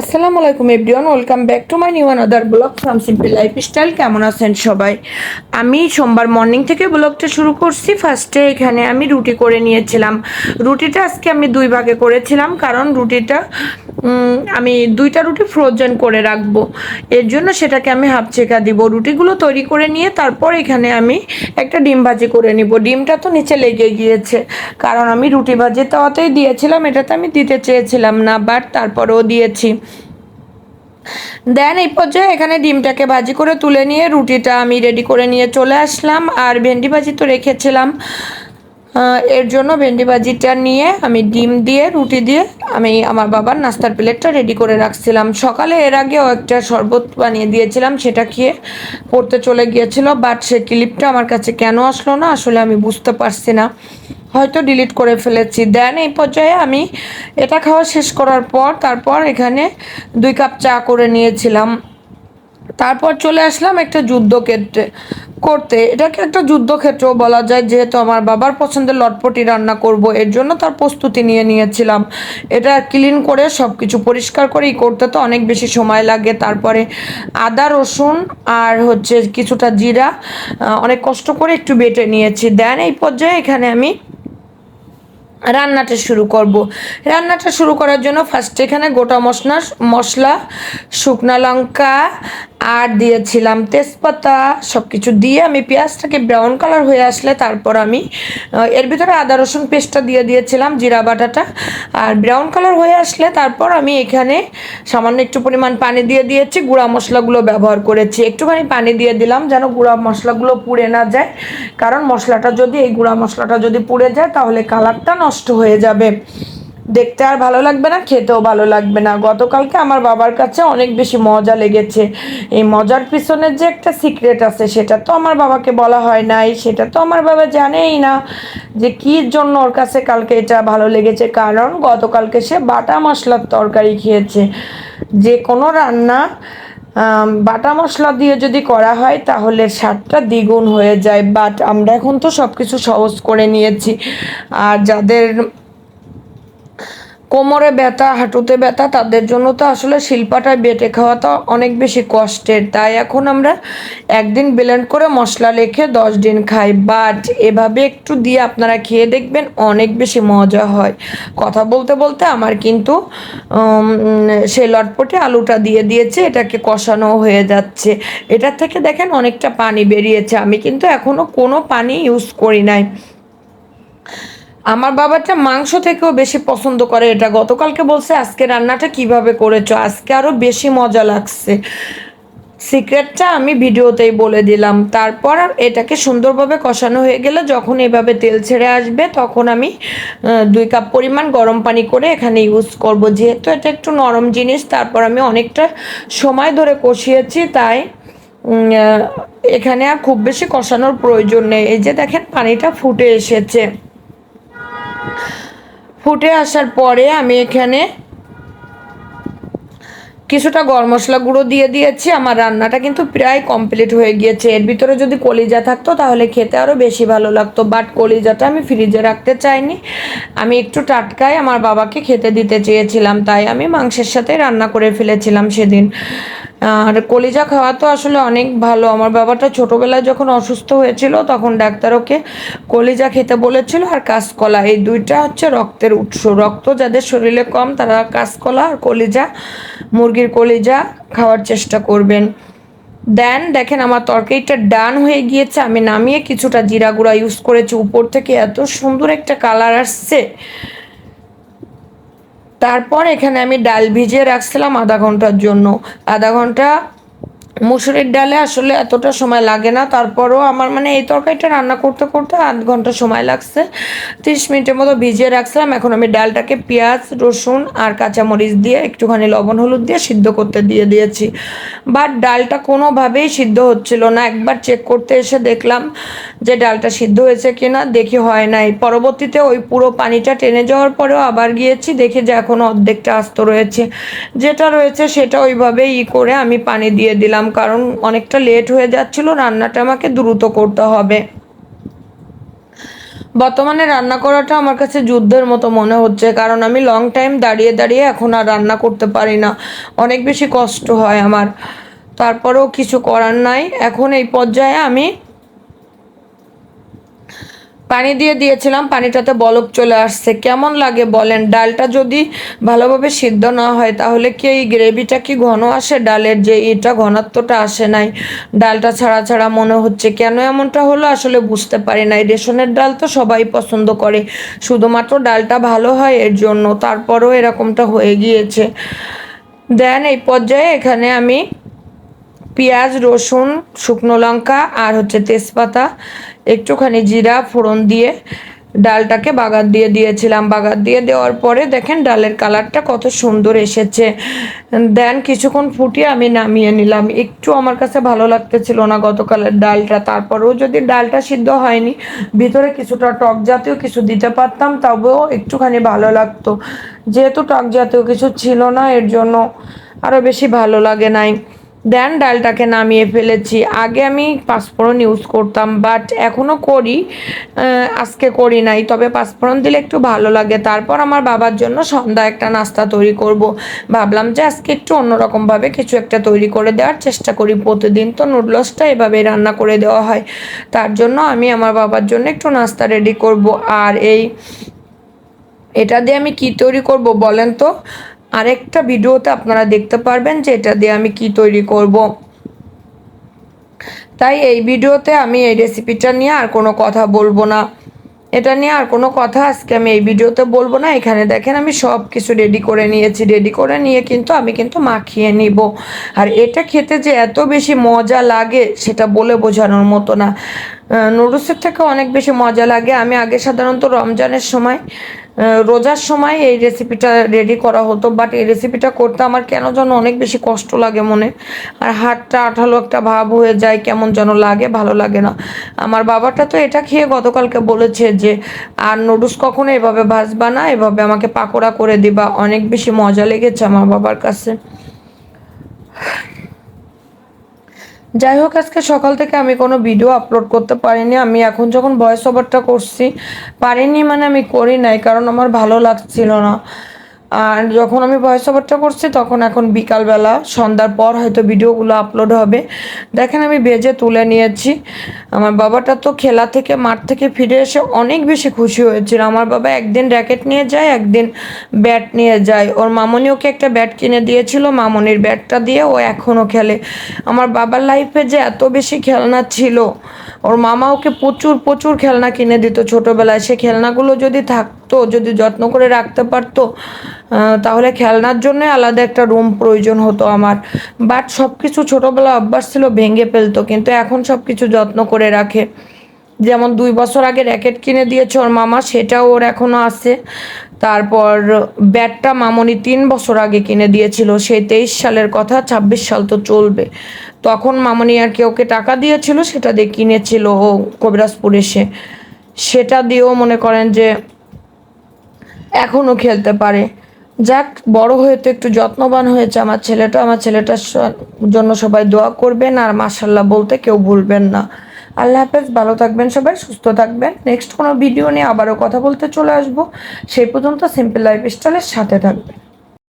আসসালামু আলাইকুম everyone, welcome back to my new another blog from simple life style কেমন আছেন সবাই? আমি সোমবার মর্নিং থেকে ব্লগটা শুরু করছি। ফার্স্টে এখানে আমি রুটি করে নিয়েছিলাম। রুটিটা আজকে আমি দুই ভাগে করেছিলাম, কারণ রুটিটা আমি দুইটা রুটি ফ্রোজেন করে রাখব। এর জন্য সেটাকে আমি হাফ চেকা দিব। রুটিগুলো তৈরি করে নিয়ে তারপর এখানে আমি একটা ডিম ভাজি করে নিব। ডিমটা তো নিচে লেগে গিয়েছে। কারণ আমি রুটি ভাজি তাওয়াতেই দিয়েছিলাম, এটাতে আমি দিতে চেয়েছিলাম না বাট তারপরেও দিয়েছি। দেন এই পর্যায়ে এখানে ডিমটাকে ভাজি করে তুলে নিয়ে রুটিটা আমি রেডি করে নিয়ে চলে আসলাম। আর ভেন্ডি ভাজি তো রেখেছিলাম। এর জন্য ভেন্ডি ভাজিটা নিয়ে আমি ডিম দিয়ে, রুটি দিয়ে আমি আমার বাবার নাস্তার প্লেটটা রেডি করে রাখছিলাম। সকালে এর আগেও একটা শরবত বানিয়ে দিয়েছিলাম, সেটা খেয়ে পড়তে চলে গিয়েছিল বাট সে ক্লিপটা আমার কাছে কেন আসলো না, আসলে আমি বুঝতে পারছি না। হয়তো ডিলিট করে ফেলেছি। দেন এই পর্যায়ে আমি এটা খাওয়া শেষ করার পর তারপর এখানে দুই কাপ চা করে নিয়েছিলাম। তারপর চলে আসলাম একটা যুদ্ধক্ষেত্রে। করতে, এটাকে একটা যুদ্ধক্ষেত্র বলা যায়, যেহেতু আমার বাবার পছন্দের লটপটি রান্না করব, এর জন্য তার প্রস্তুতি নিয়ে নিয়েছিলাম। এটা ক্লিন করে সব কিছু পরিষ্কার করেই করতে তো অনেক বেশি সময় লাগে। তারপরে আদা, রসুন আর হচ্ছে কিছুটা জিরা অনেক কষ্ট করে একটু বেটে নিয়েছি। দেন এই পর্যায়ে এখানে আমি রান্নাটা শুরু করব। রান্নাটা শুরু করার জন্য ফার্স্ট এখানে গোটা মশলা মশলা, শুকনা লঙ্কা আর দিয়েছিলাম তেজপাতা সব কিছু দিয়ে আমি পেঁয়াজটাকে ব্রাউন কালার হয়ে আসলে তারপর আমি এর ভিতরে আদা, রসুন পেস্টটা দিয়ে দিয়েছিলাম, জিরা বাটাটা। আর ব্রাউন কালার হয়ে আসলে তারপর আমি এখানে সামান্য একটু পরিমাণ পানি দিয়ে দিয়েছি, গুঁড়া মশলাগুলো ব্যবহার করেছি। একটুখানি পানি দিয়ে দিলাম যেন গুঁড়া মশলাগুলো পুড়ে না যায়। কারণ মশলাটা যদি, এই গুঁড়া মশলাটা যদি পুড়ে যায় তাহলে কালারটা নষ্ট হয়ে যাবে। দেখতে আর ভালো লাগবে না, খেতেও ভালো লাগবে না। গতকালকে আমার বাবার কাছে অনেক বেশি মজা লেগেছে। এই মজার পিছনে যে একটা সিক্রেট আছে, সেটা তো আমার বাবাকে বলা হয় নাই, সেটা তো আমার বাবা জানেই না যে কী জন্য ওর কাছে কালকে এটা ভালো লেগেছে। কারণ গতকালকে সে বাটা মশলার তরকারি খেয়েছে। যে কোনো রান্না বাটা মশলা দিয়ে যদি করা হয়, তাহলে স্বাদটা দ্বিগুণ হয়ে যায়। বাট আমরা এখন তো সব কিছু সহজ করে নিয়েছি। আর যাদের কোমরে ব্যথা, হাঁটুতে ব্যথা, তাদের জন্য তো আসলে শিল্পাটায় বেটে খাওয়া তো অনেক বেশি কষ্টের। তাই এখন আমরা একদিন ব্লেন্ড করে মশলা রেখে দশ দিন খাই। বাট এভাবে একটু দিয়ে আপনারা খেয়ে দেখবেন অনেক বেশি মজা হয়। কথা বলতে বলতে আমার কিন্তু সেই লটপটে আলুটা দিয়ে দিয়েছে, এটাকে কষানো হয়ে যাচ্ছে। এটার থেকে দেখেন অনেকটা পানি বেরিয়েছে। আমি কিন্তু এখনও কোনো পানি ইউজ করি নাই। আমার বাবাটা মাংস থেকেও বেশি পছন্দ করে এটা। গতকালকে বলছে, আজকে রান্নাটা কীভাবে করেছ? আজকে আরও বেশি মজা লাগছে। সিক্রেটটা আমি ভিডিওতেই বলে দিলাম। তারপর এটাকে সুন্দরভাবে কষানো হয়ে গেলে যখন এভাবে তেল ছেড়ে আসবে, তখন আমি দুই কাপ পরিমাণ গরম পানি করে এখানে ইউজ করব। যেহেতু এটা একটু নরম জিনিস, তারপর আমি অনেকটা সময় ধরে কষিয়েছি, তাই এখানে আর খুব বেশি কষানোর প্রয়োজন নেই। এই যে দেখেন, পানিটা ফুটে এসেছে। ফুটে আসার পরে আমি এখানে কিছুটা গরম মশলা গুঁড়ো দিয়ে দিয়েছি। আমার রান্নাটা কিন্তু প্রায় কমপ্লিট হয়ে গিয়েছে। এর ভিতরে যদি কলিজা থাকতো তাহলে খেতে আরও বেশি ভালো লাগতো বাট কলিজাটা আমি ফ্রিজে রাখতে চাইনি। আমি একটু টাটকায় আমার বাবাকে খেতে দিতে চেয়েছিলাম, তাই আমি মাংসের সাথে রান্না করে ফেলেছিলাম সেদিন। আর কলিজা খাওয়া তো আসলে অনেক ভালো। আমার বাবাটা ছোটোবেলায় যখন অসুস্থ হয়েছিল, তখন ডাক্তার ওকে কলিজা খেতে বলেছিল আর কাঁচকলা। এই দুইটা হচ্ছে রক্তের উৎস। রক্ত যাদের শরীরে কম, তারা কাঁচকলা আর কলিজা, মুরগির কলিজা খাওয়ার চেষ্টা করবেন। দেন দেখেন আমার তরকারিটা ডান হয়ে গিয়েছে। আমি নামিয়ে কিছুটা জিরা গুঁড়া ইউজ করেছি। উপর থেকে এত সুন্দর একটা কালার আসছে। তারপর এখানে আমি ডাল ভিজিয়ে রাখছিলাম আধা ঘণ্টার জন্য। আধা ঘণ্টা মুসুরির ডালে আসলে এতটা সময় লাগে না। তারপরও আমার মানে এই তরকারিটা রান্না করতে করতে আধ ঘণ্টা সময় লাগছে। তিরিশ মিনিটের মতো ভিজিয়ে রাখছিলাম। এখন আমি ডালটাকে পেঁয়াজ, রসুন আর কাঁচামরিচ দিয়ে একটুখানি লবণ, হলুদ দিয়ে সিদ্ধ করতে দিয়ে দিয়েছি। বাট ডালটা কোনোভাবেই সিদ্ধ হচ্ছিল না। একবার চেক করতে এসে দেখলাম যে ডালটা সিদ্ধ হয়েছে কিনা। দেখি হয় নাই। পরবর্তীতে ওই পুরো পানিটা টেনে যাওয়ার পরেও আবার গিয়েছি। দেখি যে এখনও অর্ধেকটা আস্ত রয়েছে। যেটা রয়েছে সেটা ওইভাবে ই করে আমি পানি দিয়ে দিলাম। কারণ অনেকটা লেট হয়ে যাচ্ছিল, রান্নাটা আমাকে দ্রুত করতে হবে। বর্তমানে রান্না করাটা আমার কাছে যুদ্ধের মতো মনে হচ্ছে, কারণ আমি লং টাইম দাঁড়িয়ে দাঁড়িয়ে এখন আর রান্না করতে পারি না। অনেক বেশি কষ্ট হয় আমার। তারপরেও কিছু করার নাই। এখন এই পর্যায়ে আমি পানি দিয়ে দিয়েছিলাম, পানিটাতে বলক চলে আসছে। কেমন লাগে বলেন? ডালটা যদি ভালোভাবে সিদ্ধ না হয়, তাহলে কি এই গ্রেভিটা কি ঘন আসে? ডালের যে এটা ঘনত্বটা আসে নাই। ডালটা ছাড়া ছাড়া মনে হচ্ছে কেন এমনটা হলো? আসলে বুঝতে পারি নাই। রেশনের ডাল তো সবাই পছন্দ করে। শুধুমাত্র ডালটা ভালো হয় এর জন্য। তারপরও এরকমটা হয়ে গিয়েছে। দেন এই পর্যায়ে এখানে আমি পেঁয়াজ, রসুন, শুকনো লঙ্কা আর হচ্ছে তেজপাতা একটুখানি জিরা, ফোড়ন দিয়ে ডালটাকে বাগার দিয়ে দিয়েছিলাম। বাগার দিয়ে দেওয়ার পরে দেখেন ডালের কালারটা কত সুন্দর এসেছে। দেন কিছুক্ষণ ফুটিয়ে আমি নামিয়ে নিলাম। একটু আমার কাছে ভালো লাগতেছিল না গতকালের ডালটা। তারপরেও যদি ডালটা সিদ্ধ হয়নি, ভিতরে কিছুটা টক জাতীয় কিছু দিতে পারতাম, তবেও একটুখানি ভালো লাগতো। যেহেতু টক জাতীয় কিছু ছিল না, এর জন্য আরও বেশি ভালো লাগে নাই। দেন ডালটাকে নামিয়ে ফেলেছি। আগে আমি পাঁচফোড়ন ইউজ করতাম বাট এখনও করি আজকে করি নাই। তবে পাঁচফোড়ন দিলে একটু ভালো লাগে। তারপর আমার বাবার জন্য সন্ধ্যা একটা নাস্তা তৈরি করব। ভাবলাম যে আজকে একটু অন্যরকমভাবে কিছু একটা তৈরি করে দেওয়ার চেষ্টা করি। প্রতিদিন তো নুডলসটা এভাবে রান্না করে দেওয়া হয়। তার জন্য আমি আমার বাবার জন্য একটু নাস্তা রেডি করব। আর এই, এটা দিয়ে আমি কি তৈরি করব বলেন তো? আরেকটা ভিডিওতে আপনারা দেখতে পারবেন যে এটা দিয়ে আমি কি তৈরি করব। তাই এই ভিডিওতে আমি এই রেসিপিটা নিয়ে আর কোনো কথা বলব না। এটা নিয়ে আর কোনো কথা আজকে আমি এই ভিডিওতে বলব না। এখানে দেখেন আমি সব কিছু রেডি করে নিয়েছি। রেডি করে নিয়ে কিন্তু আমি কিন্তু মাখিয়ে নিব। আর এটা খেতে যে এত বেশি মজা লাগে, সেটা বলে বোঝানোর মতো না। নুডলসের থেকে অনেক বেশি মজা লাগে। আমি আগে সাধারণত রমজানের সময় রোজার সময় এই রেসিপিটা রেডি করা হতো বাট এই রেসিপিটা করতে আমার কেন যেন অনেক বেশি কষ্ট লাগে মনে। আর হাতটা আঠালো একটা ভাব হয়ে যায়, কেমন যেন লাগে, ভালো লাগে না। আমার বাবাটা তো এটা খেয়ে গতকালকে বলেছে যে, আর নুডলস কখনো এভাবে ভাজবা না, এভাবে আমাকে পাকোড়া করে দিবা। অনেক বেশি মজা লেগেছে আমার বাবার কাছে। যাই হোক, আজকে সকাল থেকে আমি কোনো ভিডিও আপলোড করতে পারিনি। আমি এখন যখন ভয়েস ওভারটা করছি, পারিনি মানে আমি করি নাই, কারণ আমার ভালো লাগছিল না। আর যখন আমি ভয়েস ওভারটা করছি, তখন এখন বিকালবেলা, সন্ধ্যার পর হয়তো ভিডিওগুলো আপলোড হবে। দেখেন আমি বেজে তুলে নিয়েছি। আমার বাবাটা তো খেলা থেকে, মাঠ থেকে ফিরে এসে অনেক বেশি খুশি হয়েছিল। আমার বাবা একদিন র্যাকেট নিয়ে যায়, একদিন ব্যাট নিয়ে যায়। ওর মামনি ওকে একটা ব্যাট কিনে দিয়েছিল, মামনির ব্যাটটা দিয়ে ও এখনও খেলে। আমার বাবার লাইফে যে এত বেশি খেলনা ছিল, ওর মামা ওকে প্রচুর প্রচুর খেলনা কিনে দিত ছোটোবেলায়। সে খেলনাগুলো যদি থাকতো, যদি যত্ন করে রাখতে পারতো তাহলে খেলনার জন্য আলাদা একটা রুম প্রয়োজন হতো আমার। বাট সব কিছু ছোটোবেলা অভ্যাস ছিল, ভেঙে ফেলতো। কিন্তু এখন সব কিছু যত্ন করে রাখে। যেমন দুই বছর আগে র্যাকেট কিনে দিয়েছে ওর মামা, সেটাও ওর এখনও আছে। তারপর ব্যাটটা মামনি তিন বছর আগে কিনে দিয়েছিল সেই তেইশ সালের কথা, ছাব্বিশ সাল তো চলবে। তখন মামনি আর কি ওকে টাকা দিয়েছিল, সেটা দিয়ে কিনেছিল ও কবিরাজপুর এসে। সেটা দিয়েও মনে করেন যে এখনও খেলতে পারে। যাক, বড় হয়ে তো একটু যত্নবান হয়েছে আমার ছেলেটা। আমার ছেলেটার জন্য সবাই দোয়া করবেন আর মাসাল্লাহ বলতে কেউ ভুলবেন না। আল্লাহ হাফেজ, ভালো থাকবেন সবাই, সুস্থ থাকবেন। নেক্সট কোনো ভিডিও নিয়ে আবারও কথা বলতে চলে আসব। সেই পর্যন্ত সিম্পল লাইফ স্টাইলের সাথে থাকবেন।